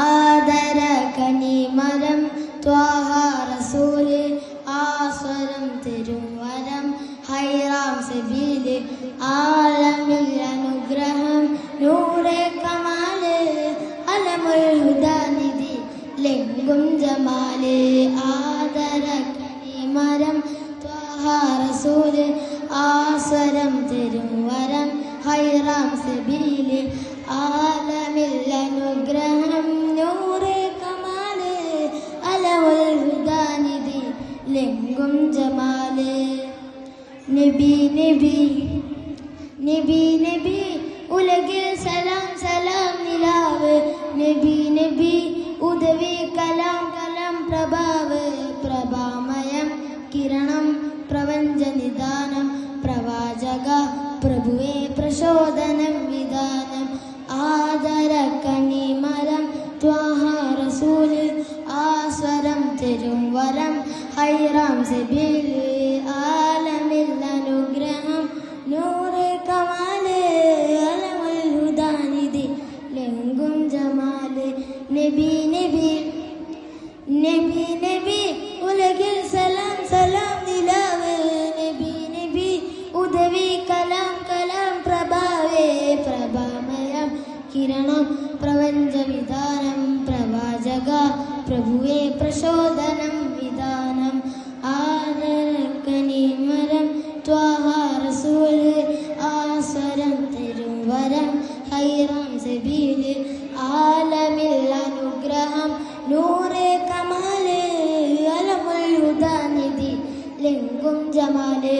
ആദര മരം ത്വാഹ റസൂൽ ആസ്വരം തിരുവരം ഹൈറാം സബീൽ ആലമിൽ അനുഗ്രഹം നൂറെ കമാൽ അലമുൽ ഹുദാനിധി ലിംഗും ജമാൽ ആദര മരം ത്വാഹ റസൂൽ ആസ്വരം തിരുവരം ഹൈറാം സബീൽ ആലമിൽ ലെങ്കും ജമാൽ. നബി നബി നബി നബി ഉലകിൽ സലാം സലാം നിലാവ്. നബി നബി ഉദവി കലാം കലാം പ്രഭാവ്. പ്രഭാമയം കിരണം പ്രപഞ്ച നിദാനം. പ്രവാചക പ്രഭുവേ പ്രചോദനം വിധാനം. ആദര കണിമരം ത്വാഹ റസൂൽ തരും വരം ഹൈറാം സെബിലി ആലമിൽ അനുഗ്രഹം നൂറ് കമാൽ അലമുൽ ഹുദാനിധി ലെങ്കും ജമാൽ നബി നബി നബി നബി ഉലകിൽ സലാം സലാം നിലാവ് നബി നബി ഉദവി കലാം കലാം പ്രഭാവേ. പ്രഭാമയം കിരണം പ്രപഞ്ച വിധാനം പ്രവാചക प्रभुवे प्रचोदनं विधानम् आदरकनिमरं त्वाहारसूल आसरं तिरुवरं हैरां सबील आलमिल्लनुग्रहं नूरे कमले लिङ्गुं जमाले।